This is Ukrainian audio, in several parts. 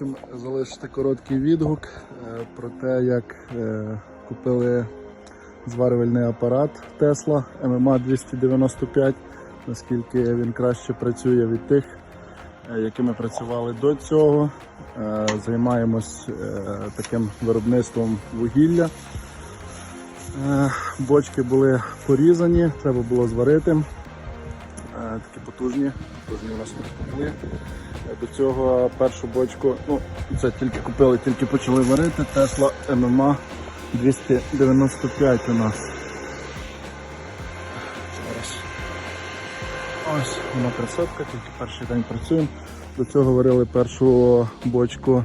вам залишити короткий відгук е, про те, як е, купили зварювальний апарат Tesla MMA 295, наскільки він краще працює від тих, е, якими працювали до цього. Займаємось таким виробництвом вугілля. Бочки були порізані, треба було зварити. Такі потужні, потужні у нас були. До цього першу бочку, ну це тільки купили, тільки почали варити. Tesla MMA 295 у нас. Зараз. Ось вона красотка, тільки перший день працюємо. До цього варили першу бочку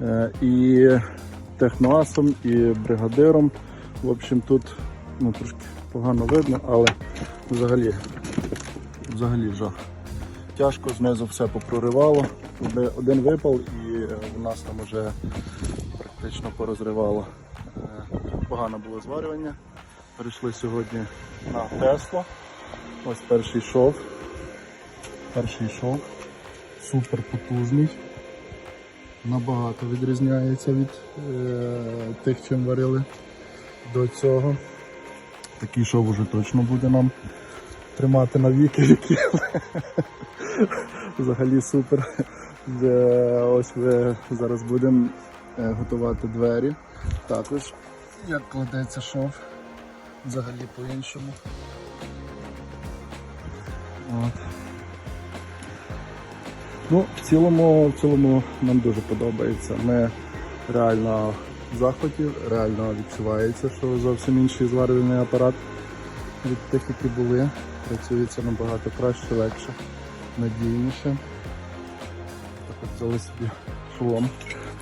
е, і техноасом, і бригадиром. В общем, тут ну, трошки погано видно, але взагалі, взагалі жах тяжко, знизу все попроривало. Один випал і е, в нас там вже практично порозривало. Е, Погано було зварювання. Перейшли сьогодні на Тесло. Ось перший шов. Перший шов. Супер потужний. Набагато відрізняється від е, тих, чим варили до цього. Такий шов уже точно буде нам тримати на віки віки. Взагалі супер. Ось ви зараз будемо е, готувати двері. Також як кладеться шов. Взагалі по-іншому. От. Ну, в цілому, в цілому нам дуже подобається. Ми реально в захваті, реально відчувається, що зовсім інший зварювальний апарат від тих, які були. Працюється набагато краще, легше, надійніше. Так от взяли собі шолом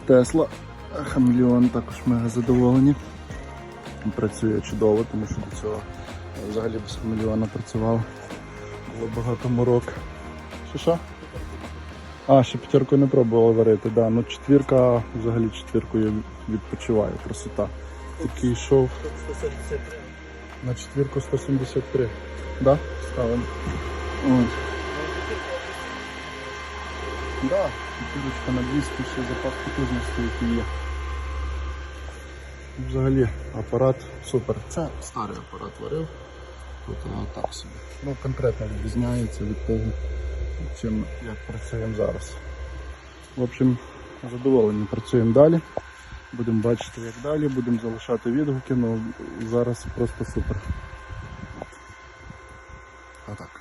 Тесла. Хамелеон також ми задоволені. Працює чудово, тому що до цього взагалі без хамелеона працював. Було багато морок. Що що? А, ще п'ятерку не пробували варити, да. Ну четвірка взагалі четвіркою відпочиває, красота. Такий шов. На четвірку 173. Да? Ставимо. Ось. Да, кубочка на 200 ще запас потужності, є. Взагалі апарат супер. Це старий апарат варив. Тут воно так собі. Ну конкретно відрізняється від того, чим як працюємо зараз. В общем, задоволені працюємо далі. Будемо бачити як далі, будемо залишати відгуки, але зараз просто супер. А так.